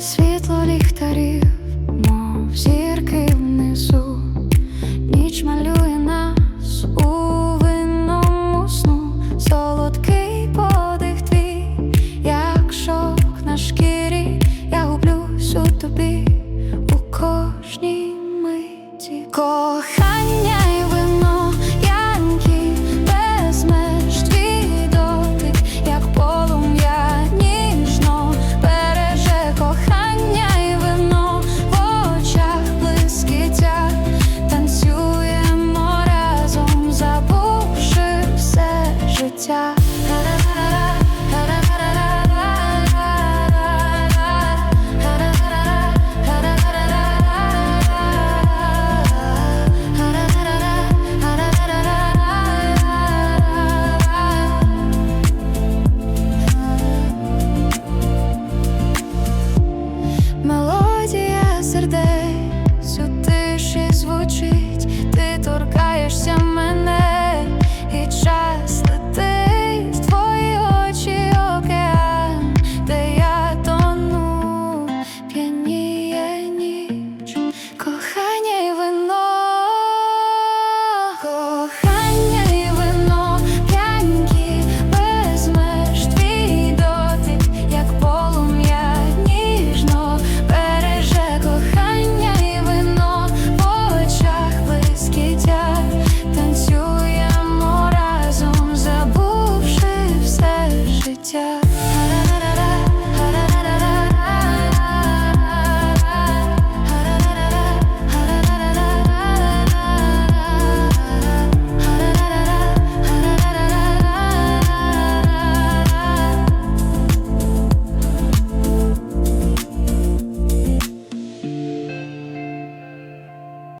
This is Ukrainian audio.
світло ліхтарів, мов зірки внизу, ніч малює нас у винному сну, солодкий подих твій, як шок на шкірі, я гублюсь у тобі у кожній миті. Кохання yeah